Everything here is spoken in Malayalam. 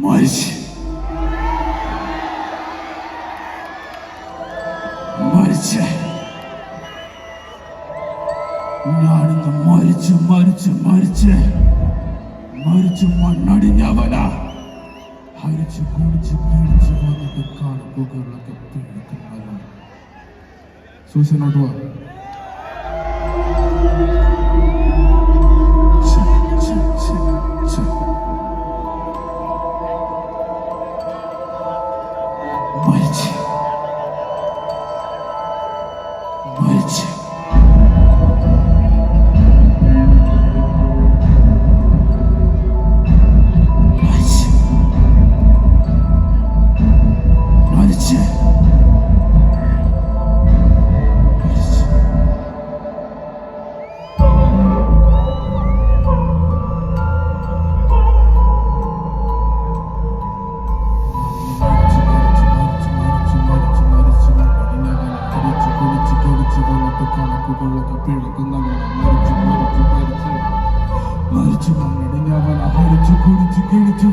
മരിച്ച് മരിച്ച് ഞാനിന്ന് മരിച്ച് മരിച്ച് മരിച്ച് മരിച്ച് മണ്ണടിഞ്ഞവനാ ഹരിച്ച് കുടിച്ച് കുടിച്ച് വന്നിട്ട് കണക്കുകളൊക്കെ പിടിക്കുന്നവനാണ് സൂസനോട്ട് വാ you. കണക്ക് കണക്ക് കൊള്ളൊക്കെ പിഴക്കുന്നവൻ മരിച്ചു മരിച്ചു. മരിച്ചു മരിച്ചു മരിച്ചു കുടിച്ചു കിഴിച്ചു